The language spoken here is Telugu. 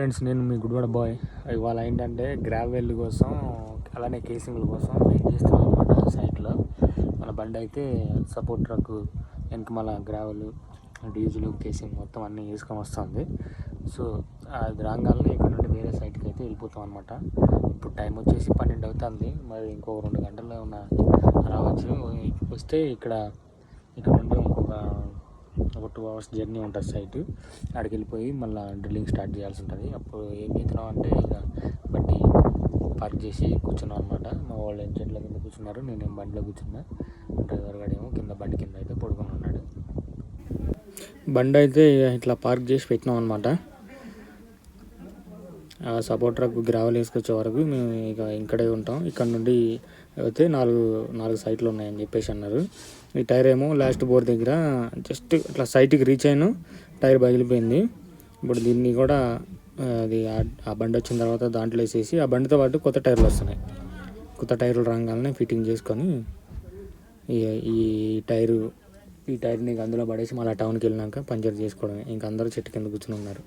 ఫ్రెండ్స్ నేను మీ గుడ్వాడ బాయ్ ఇవాళ ఏంటంటే గ్రావెల్ కోసం అలానే కేసింగ్ల కోసం వెయిట్ చేస్తున్నాం అనమాట సైట్లో మన బండి అయితే సపోర్ట్ ట్రక్ వెనక మళ్ళీ గ్రావెల్ డీజిల్ కేసింగ్ మొత్తం అన్నీ వేసుకొని వస్తుంది. సో అది రాగానే ఇక్కడ నుండి వేరే సైట్కి అయితే వెళ్ళిపోతాం అనమాట ఇప్పుడు టైం వచ్చేసి పన్నెండు అవుతుంది. మరి ఇంకో రెండు గంటల్లో ఉన్న రావచ్చు. వస్తే ఇక్కడ ఇక్కడ నుండి ఇంకొక ఒక టూ అవర్స్ జర్నీ ఉంటుంది సైట్ అక్కడికి వెళ్ళిపోయి మళ్ళీ డ్రిల్లింగ్ స్టార్ట్ చేయాల్సి ఉంటుంది అప్పుడు ఏం చేస్తున్నాం అంటే ఇక బండి పార్క్ చేసి కూర్చున్నాం అనమాట మా వాళ్ళు ఏం చెట్ల కింద కూర్చున్నారు. నేనేం బండిలో కూర్చున్నా. డ్రైవర్ గాడేమో కింద బండి కింద అయితే పడుకొని ఉన్నాడు. బండి అయితే ఇట్లా పార్క్ చేసి పెట్టినాం అనమాట సపోర్ట్ గ్రావెల్ వేసుకొచ్చే వరకు మేము ఇక ఇక్కడే ఉంటాం. ఇక్కడ నుండి అయితే నాలుగు నాలుగు సైట్లు ఉన్నాయని చెప్పేసి అన్నారు. ఈ టైర్ ఏమో లాస్ట్ బోర్ దగ్గర జస్ట్ ఇట్లా సైట్కి రీచ్ అయిన టైర్ పగిలిపోయింది. ఇప్పుడు దీన్ని కూడా అది ఆ- బండి వచ్చిన తర్వాత దాంట్లో వేసేసి ఆ బండితో పాటు కొత్త టైర్లు వస్తున్నాయి. కొత్త టైర్లు రాగానే ఫిట్టింగ్ చేసుకొని ఈ ఈ టైరు ఈ టైర్ని అందులో పడేసి మళ్ళీ టౌన్కి వెళ్ళినాక పంచర్ చేసుకోవడమే. ఇంక అందరూ చెట్టు కింద కూర్చుని ఉన్నారు.